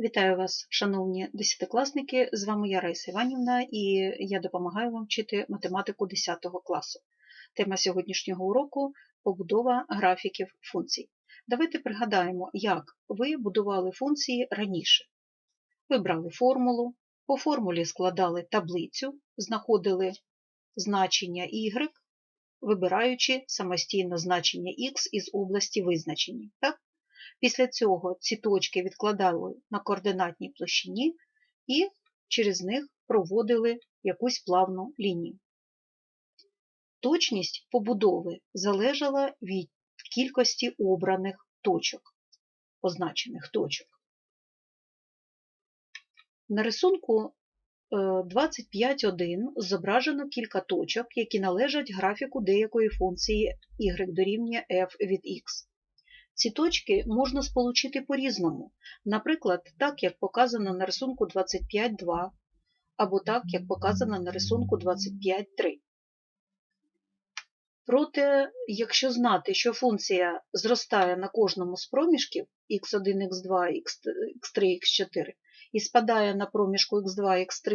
Вітаю вас, шановні десятикласники! З вами я Раїса Іванівна і я допомагаю вам вчити математику 10 класу. Тема сьогоднішнього уроку побудова графіків функцій. Давайте пригадаємо, як ви будували функції раніше. Ви брали формулу, по формулі складали таблицю, знаходили значення y, вибираючи самостійно значення x із області визначення. Так? Після цього ці точки відкладали на координатній площині і через них проводили якусь плавну лінію. Точність побудови залежала від кількості обраних точок, позначених точок. На рисунку 25.1 зображено кілька точок, які належать графіку деякої функції y дорівнює f від x. Ці точки можна сполучити по-різному, наприклад, так, як показано на рисунку 25.2, або так, як показано на рисунку 25.3. Проте, якщо знати, що функція зростає на кожному з проміжків x1, x2, x3, x4 і спадає на проміжку x2, x3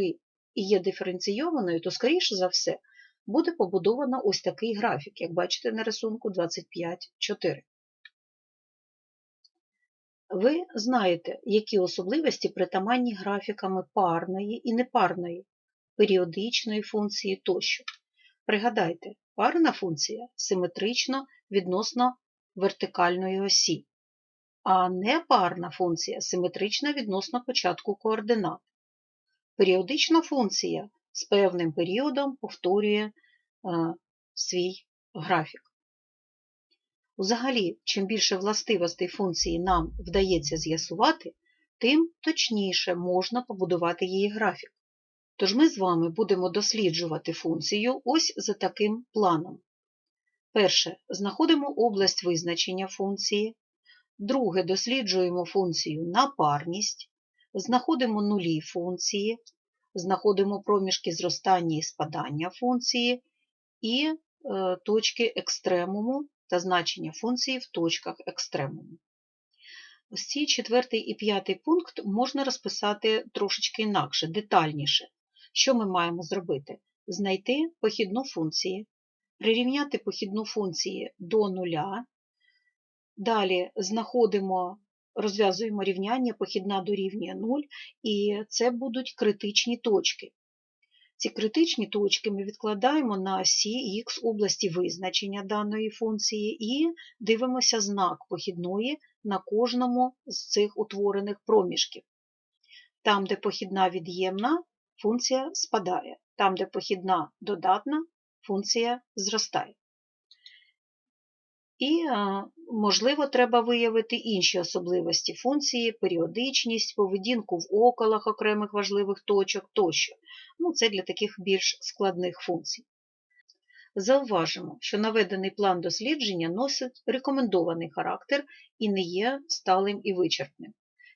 і є диференційованою, то, скоріше за все, буде побудовано ось такий графік, як бачите на рисунку 25.4. Ви знаєте, які особливості притаманні графіками парної і непарної, періодичної функції тощо. Пригадайте, парна функція симетрично відносно вертикальної осі, а непарна функція симетрична відносно початку координат. Періодична функція з певним періодом повторює е, свій графік. Взагалі, чим більше властивостей функції нам вдається з'ясувати, тим точніше можна побудувати її графік. Тож ми з вами будемо досліджувати функцію ось за таким планом. Перше, знаходимо область визначення функції. Друге, досліджуємо функцію на парність, знаходимо нулі функції, знаходимо проміжки зростання і спадання функції і е, точки екстремуму та значення функції в точках екстремуму. Ось ці четвертий і п'ятий пункт можна розписати трошечки інакше, детальніше. Що ми маємо зробити? Знайти похідну функцію, прирівняти похідну функцію до нуля. Далі знаходимо, розв'язуємо рівняння, похідна дорівнює 0, і це будуть критичні точки. Ці критичні точки ми відкладаємо на осі х області визначення даної функції і дивимося знак похідної на кожному з цих утворених проміжків. Там, де похідна від'ємна, функція спадає, там, де похідна додатна, функція зростає. І, можливо, треба виявити інші особливості функції, періодичність, поведінку в околах окремих важливих точок тощо. Ну, Це для таких більш складних функцій. Зауважимо, що наведений план дослідження носить рекомендований характер і не є сталим і вичерпним.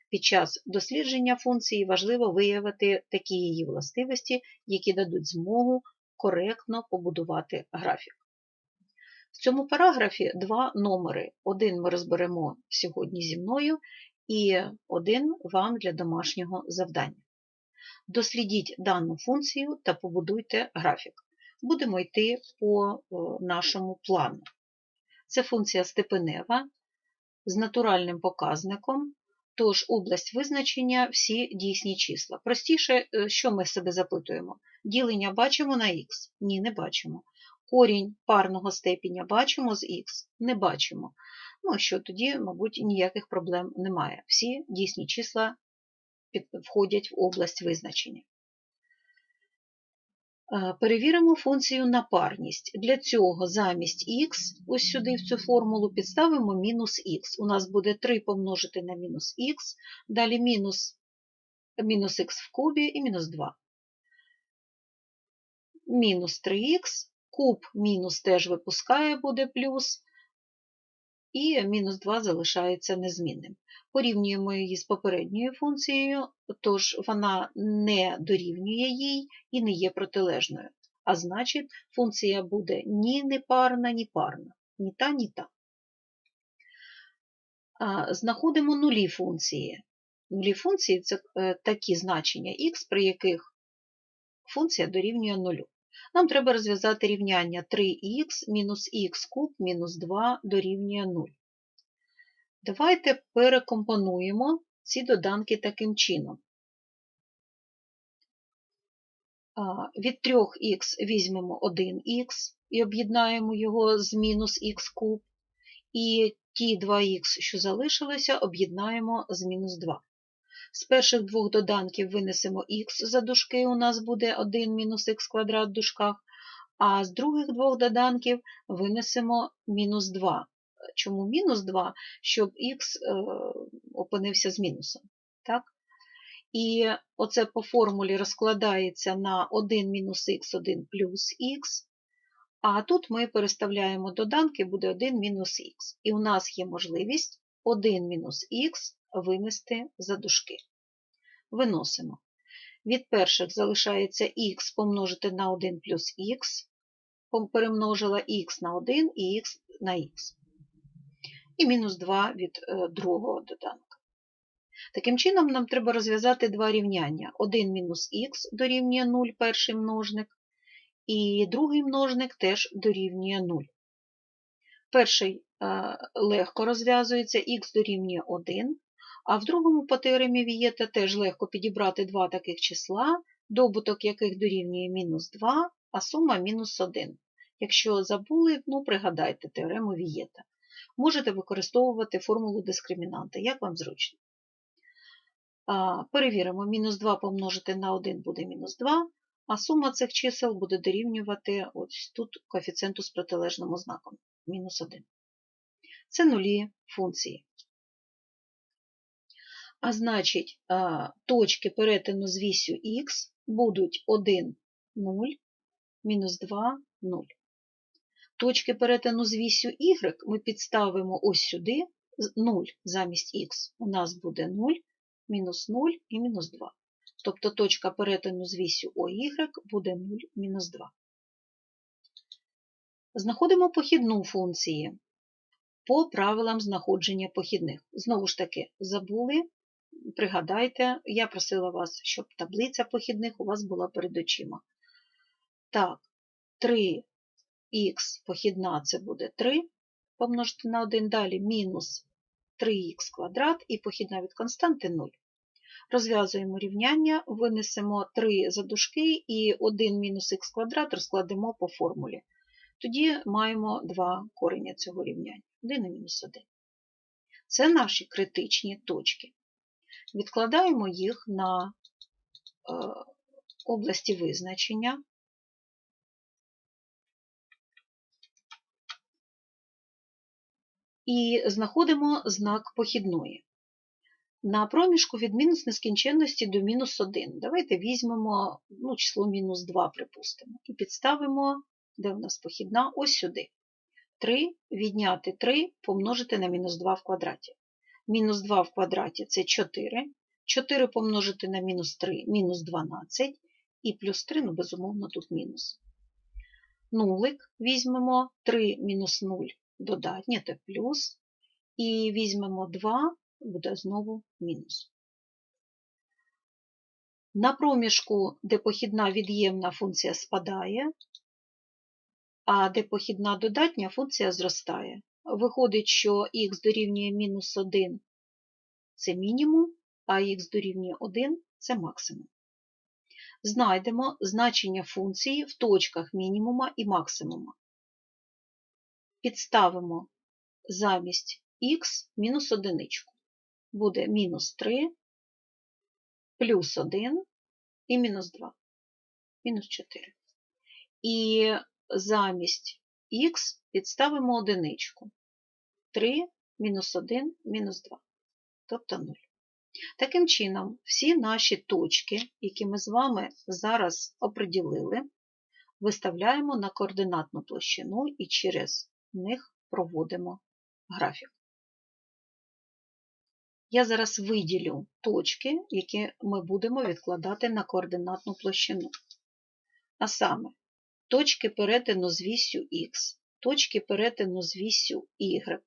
Під час дослідження функції важливо виявити такі її властивості, які дадуть змогу коректно побудувати графік. В цьому параграфі два номери. Один ми розберемо сьогодні зі мною, і один вам для домашнього завдання. Дослідіть дану функцію та побудуйте графік. Будемо йти по нашому плану. Це функція степенева з натуральним показником, тож область визначення всі дійсні числа. Простіше, що ми себе запитуємо? Ділення бачимо на х? Ні, не бачимо. Корінь парного степеня бачимо з х? Не бачимо. Ну, що тоді, мабуть, ніяких проблем немає. Всі дійсні числа входять в область визначення. Перевіримо функцію на парність. Для цього замість х, ось сюди в цю формулу, підставимо мінус х. У нас буде 3 помножити на мінус х, далі мінус, мінус х в кубі і мінус 2. Мінус 3х, куб мінус теж випускає, буде плюс, і мінус 2 залишається незмінним. Порівнюємо її з попередньою функцією, тож вона не дорівнює їй і не є протилежною. А значить, функція буде ні непарна, ні парна, ні та, ні та. Знаходимо нулі функції. Нулі функції це е, такі значення х, при яких функція дорівнює нулю. Нам треба розв'язати рівняння 3х мінус х куб мінус 2 дорівнює 0. Давайте перекомпонуємо ці доданки таким чином. Від 3х візьмемо 1х і об'єднаємо його з мінус х куб, і ті 2х, що залишилися, об'єднаємо з мінус 2. З перших двох доданків винесемо х за дужки, у нас буде 1 мінус х квадрат в дужках, а з других двох доданків винесемо мінус 2. Чому мінус 2? Щоб х е, опинився з мінусом. Так? І оце по формулі розкладається на 1 мінус х, 1 плюс х. А тут ми переставляємо доданки, буде 1 мінус х. І у нас є можливість 1 мінус х винести за дужки. Виносимо. Від перших залишається х помножити на 1 плюс х, перемножила х на 1 і х на х. І мінус 2 від е, другого доданка. Таким чином, нам треба розв'язати два рівняння. 1 мінус х дорівнює 0 перший множник, і другий множник теж дорівнює 0. Перший е, легко розв'язується, х дорівнює 1, а в другому по теоремі Вієта теж легко підібрати два таких числа, добуток яких дорівнює мінус 2, а сума мінус 1. Якщо забули, ну пригадайте теорему Вієта. Можете використовувати формулу дискримінанта, як вам зручно. Перевіримо, мінус 2 помножити на 1 буде мінус 2, а сума цих чисел буде дорівнювати ось тут коефіцієнту з протилежним знаком мінус 1. Це нулі функції. А значить, точки перетину з вісю х будуть 1, 0, мінус 2, 0. Точки перетину з вісю y ми підставимо ось сюди 0 замість х. У нас буде 0, мінус 0 і мінус 2. Тобто точка перетину з вісю ОY буде 0, мінус 2. Знаходимо похідну функції по правилам знаходження похідних. Знову ж таки, забули, пригадайте, я просила вас, щоб таблиця похідних у вас була перед очима. Так, 3х похідна це буде 3 помножити на 1, далі мінус 3х квадрат і похідна від константи 0. Розв'язуємо рівняння, винесемо 3 за дужки і 1 мінус х квадрат розкладемо по формулі. Тоді маємо два корення цього рівняння 1 і мінус 1. Це наші критичні точки. Відкладаємо їх на е, області визначення. І знаходимо знак похідної. На проміжку від мінус нескінченності до мінус 1. Давайте візьмемо ну, число мінус 2, припустимо, і підставимо, де у нас похідна, ось сюди. 3 відняти 3 помножити на мінус 2 в квадраті. Мінус 2 в квадраті це 4. 4 помножити на мінус 3 мінус 12, і плюс 3, ну, безумовно, тут мінус. Нулик візьмемо 3 мінус 0 додатнє, це плюс. І візьмемо 2 буде знову мінус. На проміжку, де похідна від'ємна функція спадає, а де похідна додатня функція зростає. Виходить, що х дорівнює мінус 1 це мінімум, а х дорівнює 1 це максимум. Знайдемо значення функції в точках мінімума і максимума. Підставимо замість х мінус одиничку буде мінус 3, плюс 1 і мінус 2, мінус 4. І замість х підставимо одиничку. 3 мінус 1 мінус 2, тобто 0. Таким чином, всі наші точки, які ми з вами зараз оприділили, виставляємо на координатну площину і через них проводимо графік. Я зараз виділю точки, які ми будемо відкладати на координатну площину. А саме, точки перетину з вісю Х, точки перетину з вісю Y.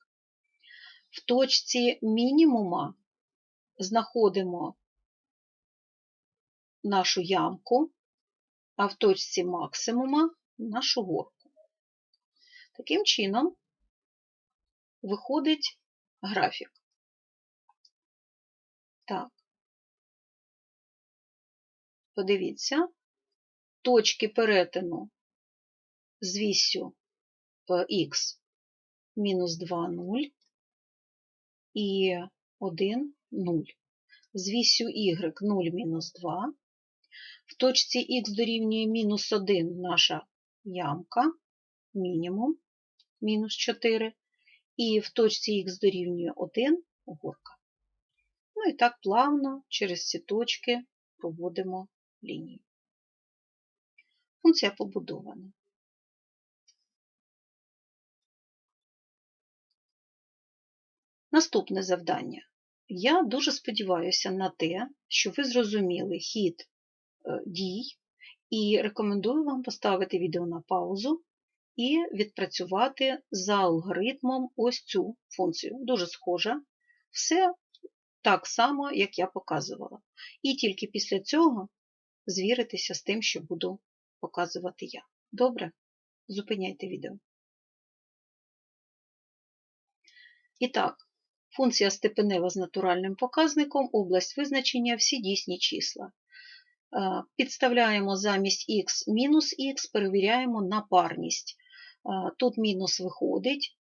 В точці мінімума знаходимо нашу ямку, а в точці максимума нашу горку. Таким чином виходить графік. Так, подивіться, точки перетину з вісю х мінус 2, 0 і 1, 0. З вісю y 0 мінус 2. В точці х дорівнює мінус 1 наша ямка, мінімум, мінус 4. І в точці х дорівнює 1 горка. Ну і так плавно через ці точки проводимо лінію. Функція побудована. Наступне завдання. Я дуже сподіваюся на те, що ви зрозуміли хід е, дій, і рекомендую вам поставити відео на паузу і відпрацювати за алгоритмом ось цю функцію. Дуже схожа. Все так само, як я показувала. І тільки після цього звіритися з тим, що буду показувати я. Добре? Зупиняйте відео. І так, функція степенева з натуральним показником, область визначення, всі дійсні числа. Підставляємо замість х мінус х, перевіряємо на парність. Тут мінус виходить,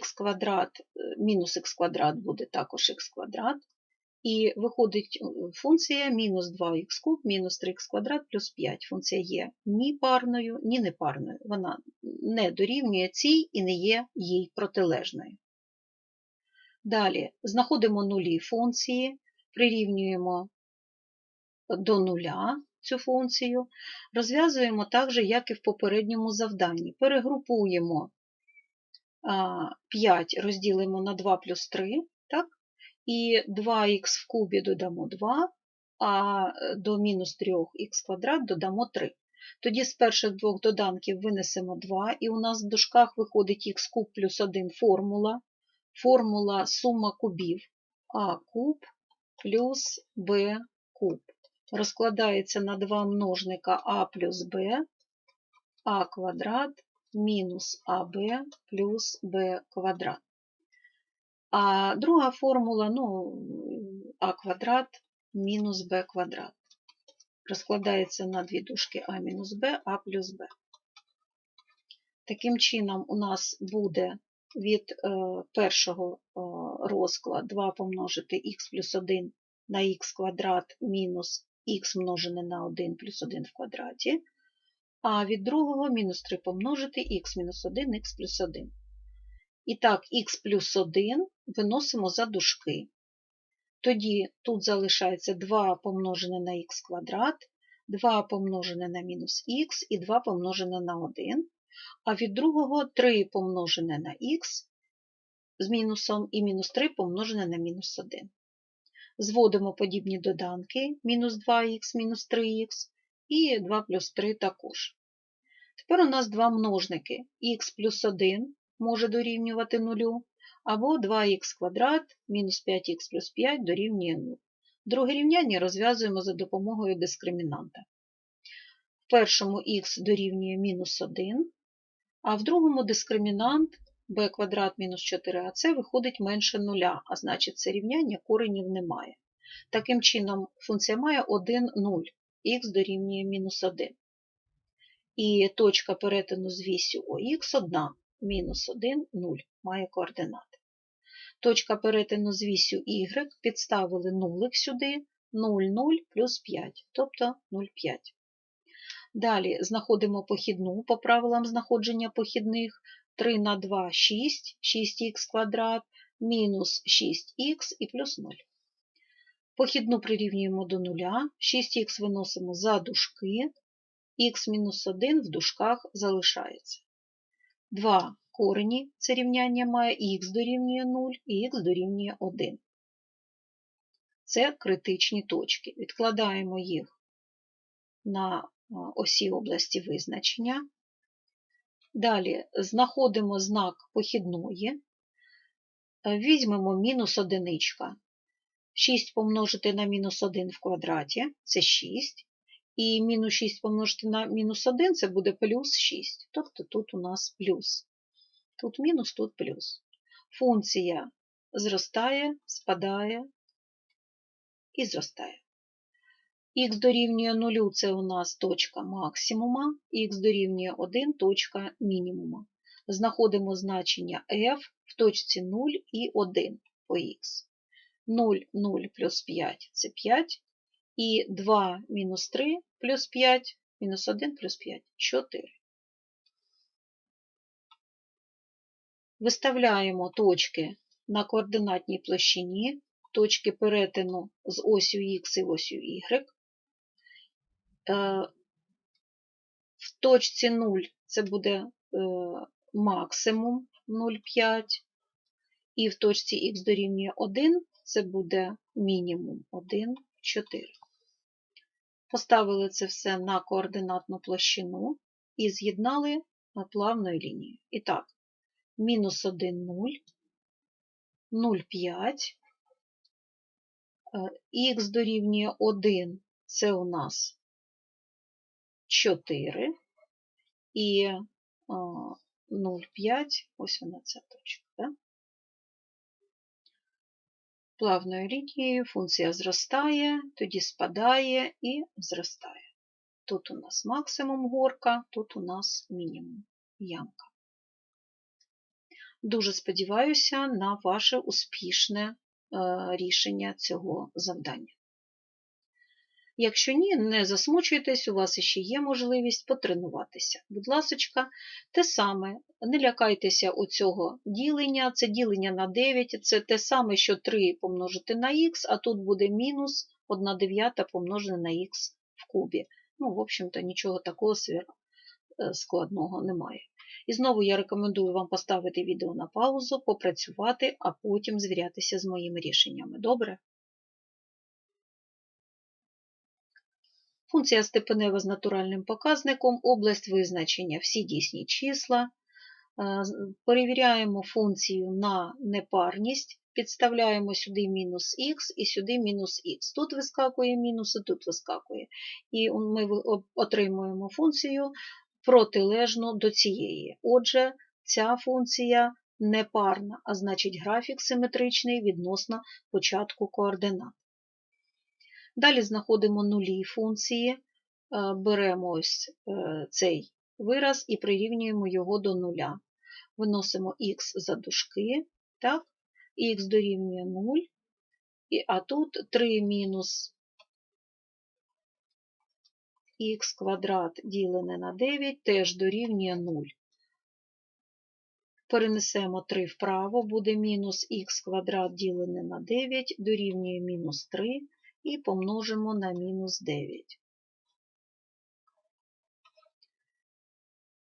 х квадрат, мінус х квадрат буде також х квадрат. І виходить функція мінус 2х куб, мінус 3х квадрат плюс 5. Функція є ні парною, ні непарною. Вона не дорівнює цій і не є їй протилежною. Далі знаходимо нулі функції, прирівнюємо до нуля цю функцію, розв'язуємо так же, як і в попередньому завданні. Перегрупуємо 5 розділимо на 2 плюс 3, так? і 2х в кубі додамо 2, а до мінус 3х квадрат додамо 3. Тоді з перших двох доданків винесемо 2, і у нас в дужках виходить х куб плюс 1 формула. Формула сума кубів а куб плюс b куб. Розкладається на два множника а плюс b, а квадрат мінус АБ плюс Б квадрат. А друга формула ну, А квадрат мінус Б квадрат. Розкладається на дві дужки А мінус Б, А плюс Б. Таким чином, у нас буде від е, першого е, розкладу 2 помножити х плюс 1 на х квадрат мінус х множене на 1 плюс 1 в квадраті а від другого мінус 3 помножити х мінус 1, х плюс 1. І так, х плюс 1 виносимо за дужки. Тоді тут залишається 2 помножене на х квадрат, 2 помножене на мінус х і 2 помножене на 1, а від другого 3 помножене на х з мінусом і мінус 3 помножене на мінус 1. Зводимо подібні доданки мінус 2х, мінус 3х і 2 плюс 3 також. Тепер у нас два множники. х плюс 1 може дорівнювати 0, або 2х квадрат мінус 5х плюс 5 дорівнює 0. Друге рівняння розв'язуємо за допомогою дискримінанта. В першому х дорівнює мінус 1, а в другому дискримінант b квадрат мінус 4ac виходить менше 0, а значить це рівняння коренів немає. Таким чином, функція має 1, 0 х дорівнює мінус 1. І точка перетину з вісю ОХ 1, мінус 1, 0, має координати. Точка перетину з вісю Y підставили нулик сюди, 0, 0 плюс 5, тобто 0,5. Далі знаходимо похідну по правилам знаходження похідних 3 на 2 6, 6х квадрат, мінус 6х і плюс 0. Похідну прирівнюємо до нуля, 6х виносимо за дужки, х-1 в дужках залишається. 2 корені це рівняння має х дорівнює 0 і х дорівнює 1. Це критичні точки. Відкладаємо їх на осі області визначення. Далі знаходимо знак похідної, візьмемо мінус одиничка 6 помножити на мінус 1 в квадраті це 6. І мінус 6 помножити на мінус 1 це буде плюс 6. Тобто тут у нас плюс. Тут мінус, тут плюс. Функція зростає, спадає і зростає. Х дорівнює 0 це у нас точка максимума, х дорівнює 1 точка мінімума. Знаходимо значення f в точці 0 і 1 по х. 0, 0 плюс 5 це 5. І 2 мінус 3 плюс 5, мінус 1 плюс 5 4. Виставляємо точки на координатній площині, точки перетину з осю Х і осю Y. В точці 0 це буде максимум 0,5, і в точці х дорівнює 1 це буде мінімум 1, 4. Поставили це все на координатну площину і з'єднали плавною лінією. І так, мінус 1, 0, 0,5, х дорівнює 1 це у нас 4 і 0,5, ось вона ця точка. Да? Плавною лінією функція зростає, тоді спадає і зростає. Тут у нас максимум горка, тут у нас мінімум ямка. Дуже сподіваюся на ваше успішне рішення цього завдання. Якщо ні, не засмучуйтесь, у вас ще є можливість потренуватися. Будь ласка, те саме, не лякайтеся у цього ділення, це ділення на 9, це те саме, що 3 помножити на х, а тут буде мінус 1 дев'ята помножене на х в кубі. Ну, в общем-то, нічого такого складного немає. І знову я рекомендую вам поставити відео на паузу, попрацювати, а потім звірятися з моїми рішеннями. Добре? Функція степенева з натуральним показником, область визначення, всі дійсні числа. Перевіряємо функцію на непарність, підставляємо сюди мінус х і сюди мінус х. Тут вискакує мінус, і тут вискакує. І ми отримуємо функцію протилежну до цієї. Отже, ця функція непарна, а значить графік симетричний відносно початку координат. Далі знаходимо нулі функції, беремо ось цей вираз і прирівнюємо його до нуля. Виносимо х за дужки, так, х дорівнює 0, а тут 3 мінус х квадрат ділене на 9 теж дорівнює 0. Перенесемо 3 вправо, буде мінус х квадрат ділене на 9 дорівнює мінус 3 і помножимо на мінус 9.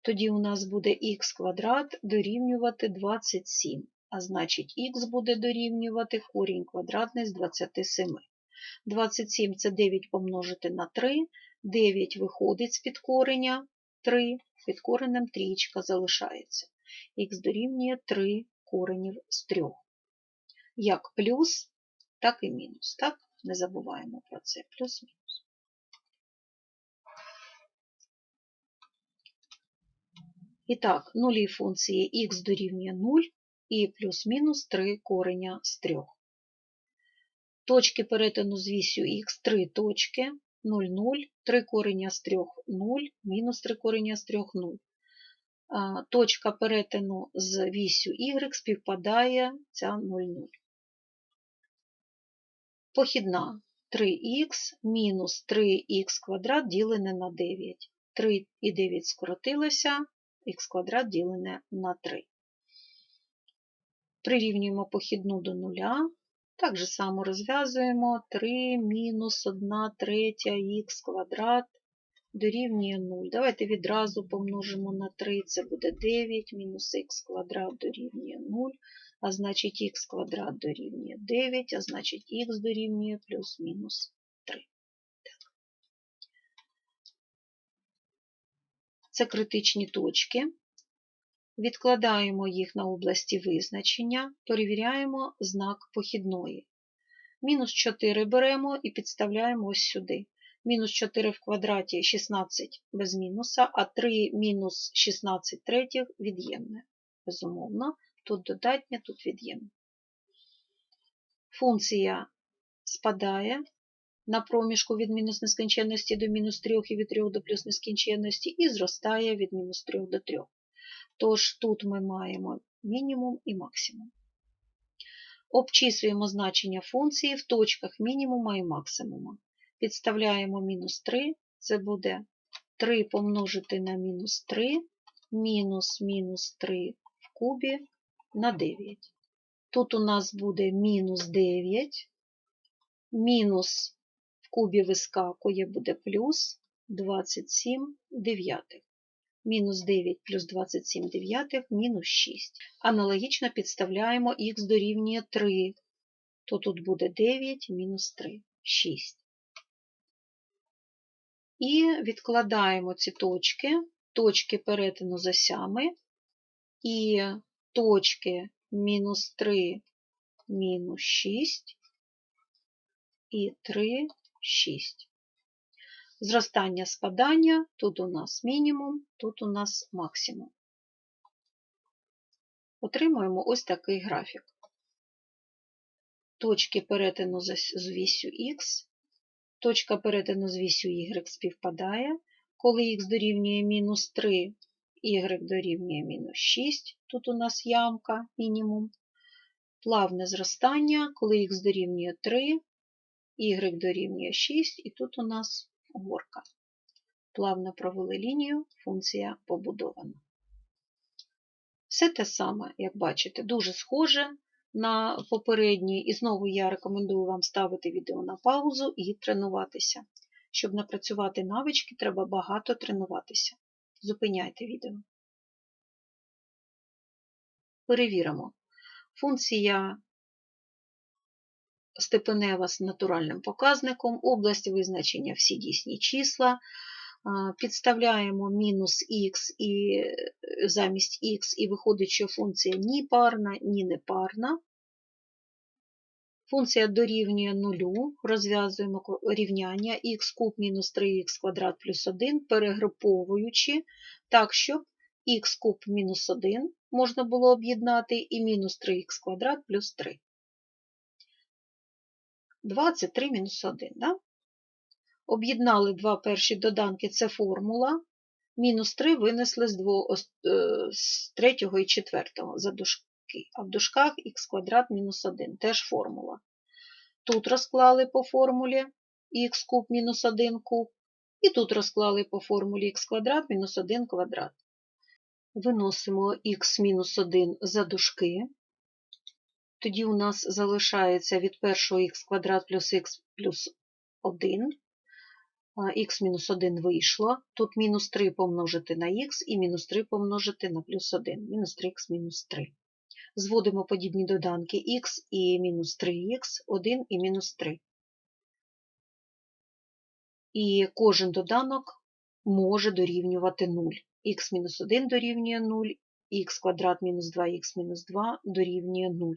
Тоді у нас буде х квадрат дорівнювати 27, а значить х буде дорівнювати корінь квадратний з 27. 27 це 9 помножити на 3, 9 виходить з-під кореня 3, під коренем трієчка залишається. Х дорівнює 3 коренів з 3. Як плюс, так і мінус. Так? Не забуваємо про це. Плюс-мінус. І так, нулі функції х дорівнює 0 і плюс-мінус 3 кореня з 3. Точки перетину з вісю х 3 точки, 0, 0, 3 кореня з 3 0, мінус 3 кореня з 3 0. Точка перетину з вісю y співпадає ця 0, 0. Похідна 3х мінус 3х квадрат ділене на 9. 3 і 9 скоротилося, х квадрат ділене на 3. Прирівнюємо похідну до нуля. Так же само розв'язуємо 3 мінус 1 третя х квадрат дорівнює 0. Давайте відразу помножимо на 3, це буде 9, мінус х квадрат дорівнює 0 а значить х квадрат дорівнює 9, а значить х дорівнює плюс-мінус 3. Так. Це критичні точки. Відкладаємо їх на області визначення, перевіряємо знак похідної. Мінус 4 беремо і підставляємо ось сюди. Мінус 4 в квадраті 16 без мінуса, а 3 мінус 16 третіх від'ємне. Безумовно, тут додатнє, тут від'ємне. Функція спадає на проміжку від мінус нескінченності до мінус 3 і від 3 до плюс нескінченності і зростає від мінус 3 до 3. Тож тут ми маємо мінімум і максимум. Обчислюємо значення функції в точках мінімума і максимума. Підставляємо мінус 3, це буде 3 помножити на мінус 3, мінус мінус 3 в кубі на 9. Тут у нас буде мінус 9, мінус в кубі вискакує буде плюс 27 дев'ятих. Мінус 9 плюс 27 дев'ятих мінус 6. Аналогічно підставляємо х дорівнює 3, то тут буде 9 мінус 3, 6. І відкладаємо ці точки, точки перетину з осями, і точки мінус 3, мінус 6 і 3, 6. Зростання спадання, тут у нас мінімум, тут у нас максимум. Отримуємо ось такий графік. Точки перетину з вісю Х, точка перетину з вісю Y співпадає, коли х дорівнює мінус 3, y дорівнює мінус 6, тут у нас ямка мінімум. Плавне зростання, коли х дорівнює 3, y дорівнює 6, і тут у нас горка. Плавно провели лінію, функція побудована. Все те саме, як бачите, дуже схоже на попередній, і знову я рекомендую вам ставити відео на паузу і тренуватися. Щоб напрацювати навички, треба багато тренуватися. Зупиняйте відео. Перевіримо. Функція степенева з натуральним показником, область визначення всі дійсні числа. Підставляємо мінус х і замість х, і виходить, що функція ні парна, ні непарна. Функція дорівнює нулю, розв'язуємо рівняння х куб мінус 3х квадрат плюс 1, перегруповуючи так, щоб х куб мінус 1 можна було об'єднати і мінус 3х квадрат плюс 3. 2 це 3 мінус 1. Да? Об'єднали два перші доданки, це формула. Мінус 3 винесли з, дво, з третього і четвертого за дужки. А в дужках х квадрат мінус 1 теж формула. Тут розклали по формулі х куб мінус 1 куб. І тут розклали по формулі х квадрат мінус 1 квадрат. Виносимо х мінус 1 за дужки. Тоді у нас залишається від першого х квадрат плюс х плюс 1 х мінус 1 вийшло. Тут мінус 3 помножити на х і мінус 3 помножити на плюс 1, мінус 3х мінус 3. Зводимо подібні доданки х і мінус 3х, 1 і мінус 3. І кожен доданок може дорівнювати 0. х мінус 1 дорівнює 0, х квадрат мінус 2х мінус 2 дорівнює 0.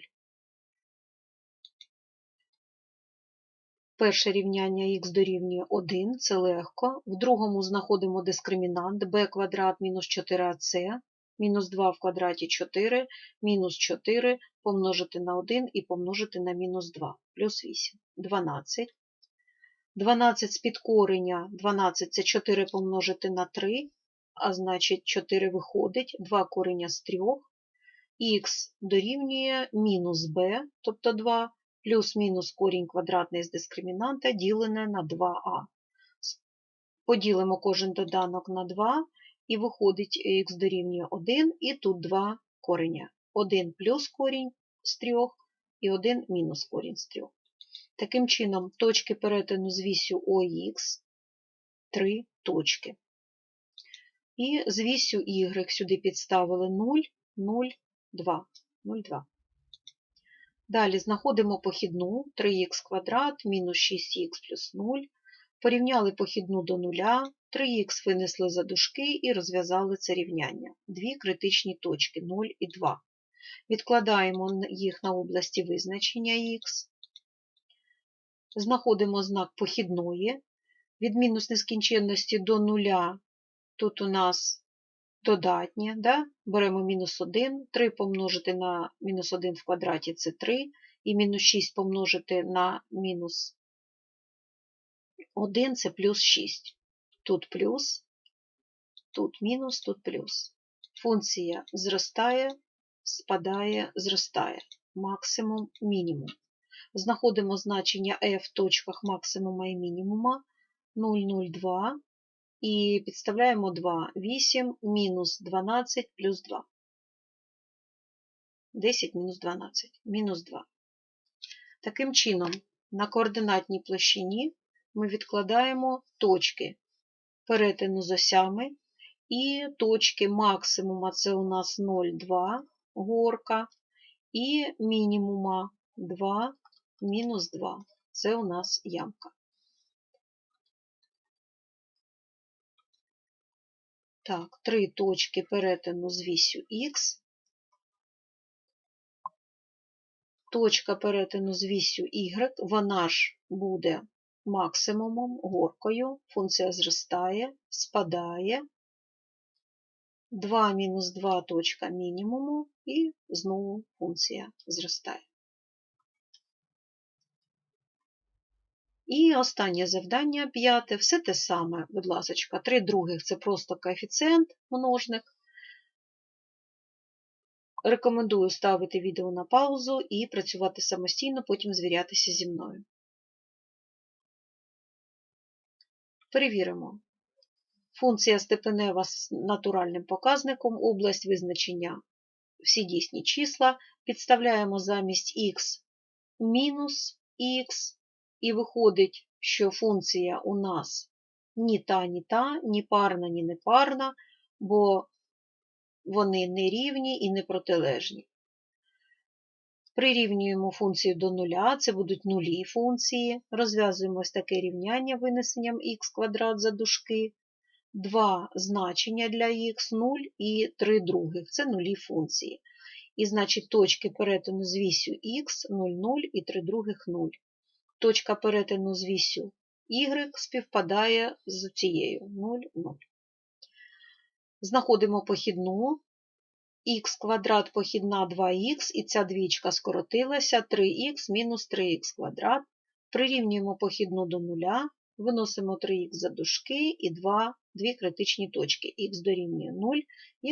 Перше рівняння х дорівнює 1, це легко. В другому знаходимо дискримінант b квадрат мінус 4ac, мінус 2 в квадраті 4, мінус 4 помножити на 1 і помножити на мінус 2, плюс 8, 12. 12 з підкорення, 12 це 4 помножити на 3, а значить 4 виходить, 2 корення з 3, х дорівнює мінус b, тобто 2, плюс-мінус корінь квадратний з дискримінанта ділене на 2а. Поділимо кожен доданок на 2, і виходить х дорівнює 1, і тут 2 кореня. 1 плюс корінь з 3 і 1 мінус корінь з 3. Таким чином, точки перетину з вісю ОХ 3 точки. І з вісю Y сюди підставили 0, 0, 2, 0, 2. Далі знаходимо похідну 3х квадрат мінус 6х плюс 0. Порівняли похідну до нуля, 3х винесли за дужки і розв'язали це рівняння. Дві критичні точки 0 і 2. Відкладаємо їх на області визначення х. знаходимо знак похідної. Від мінус нескінченності до нуля тут у нас додатнє, да? беремо мінус 1, 3 помножити на мінус 1 в квадраті це 3, і мінус 6 помножити на мінус 1 це плюс 6. Тут плюс, тут мінус, тут плюс. Функція зростає, спадає, зростає. Максимум, мінімум. Знаходимо значення f в точках максимума і мінімума 0,02 і підставляємо 2. 8 мінус 12 плюс 2. 10 мінус 12, мінус 2. Таким чином, на координатній площині ми відкладаємо точки перетину з осями і точки максимума це у нас 0,2 горка, і мінімума 2 мінус 2. Це у нас ямка. Так, три точки перетину з вісю Х. Точка перетину з вісю Y, вона ж буде максимумом, горкою, функція зростає, спадає. 2 мінус 2 точка мінімуму і знову функція зростає. І останнє завдання, п'яте, все те саме, будь ласка, 3 других це просто коефіцієнт, множник. Рекомендую ставити відео на паузу і працювати самостійно, потім звірятися зі мною. Перевіримо. Функція степенева з натуральним показником, область визначення всі дійсні числа. Підставляємо замість х мінус х, і виходить, що функція у нас ні та, ні та, ні парна, ні непарна, бо вони не рівні і не протилежні. Прирівнюємо функцію до нуля, це будуть нулі функції. Розв'язуємо ось таке рівняння винесенням х квадрат за дужки. Два значення для х 0 і 3 других це нулі функції. І значить точки перетину з вісю х 0, 0 і 3 других 0. Точка перетину з вісю y співпадає з цією 0, 0. Знаходимо похідну х квадрат похідна 2х, і ця двічка скоротилася 3х мінус 3х квадрат. Прирівнюємо похідну до нуля, виносимо 3х за дужки і 2, дві критичні точки. х дорівнює 0,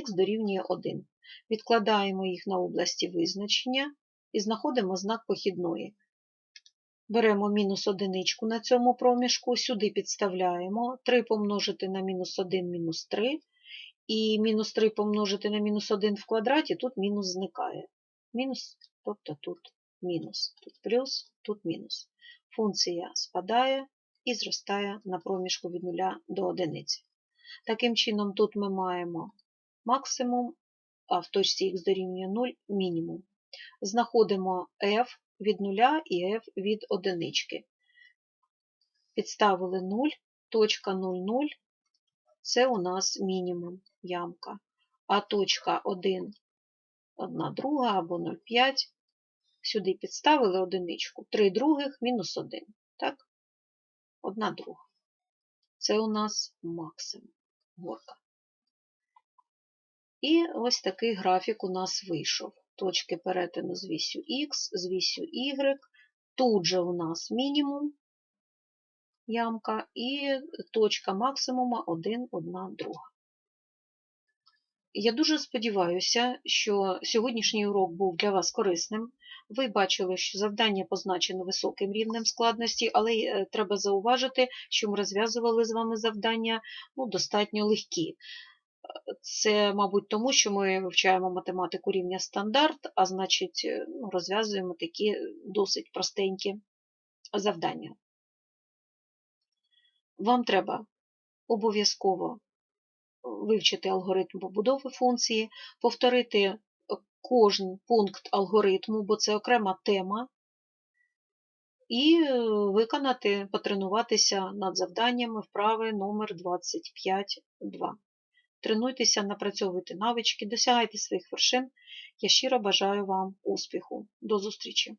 х дорівнює 1. Відкладаємо їх на області визначення і знаходимо знак похідної. Беремо мінус одиничку на цьому проміжку, сюди підставляємо 3 помножити на мінус 1 мінус 3, і мінус 3 помножити на мінус 1 в квадраті, тут мінус зникає. Мінус, тобто тут мінус, тут плюс, тут мінус. Функція спадає і зростає на проміжку від 0 до 1. Таким чином, тут ми маємо максимум, а в точці х дорівнює 0 мінімум. Знаходимо f від 0 і f від 1. Підставили 0, точка 0,0 це у нас мінімум ямка. А точка 1, 1 друга або 0,5. Сюди підставили одиничку. 3 других мінус 1. Так? 1 друга. Це у нас максимум горка. І ось такий графік у нас вийшов. Точки перетину з вісю Х, з вісю Y. Тут же у нас мінімум ямка і точка максимума 1, 1, друга. Я дуже сподіваюся, що сьогоднішній урок був для вас корисним. Ви бачили, що завдання позначено високим рівнем складності, але е, треба зауважити, що ми розв'язували з вами завдання ну, достатньо легкі. Це, мабуть, тому, що ми вивчаємо математику рівня стандарт, а значить, е, ну, розв'язуємо такі досить простенькі завдання. Вам треба обов'язково вивчити алгоритм побудови функції, повторити кожен пункт алгоритму, бо це окрема тема, і е, виконати, потренуватися над завданнями вправи номер 25.2. Тренуйтеся, напрацьовуйте навички, досягайте своїх вершин. Я щиро бажаю вам успіху. До зустрічі!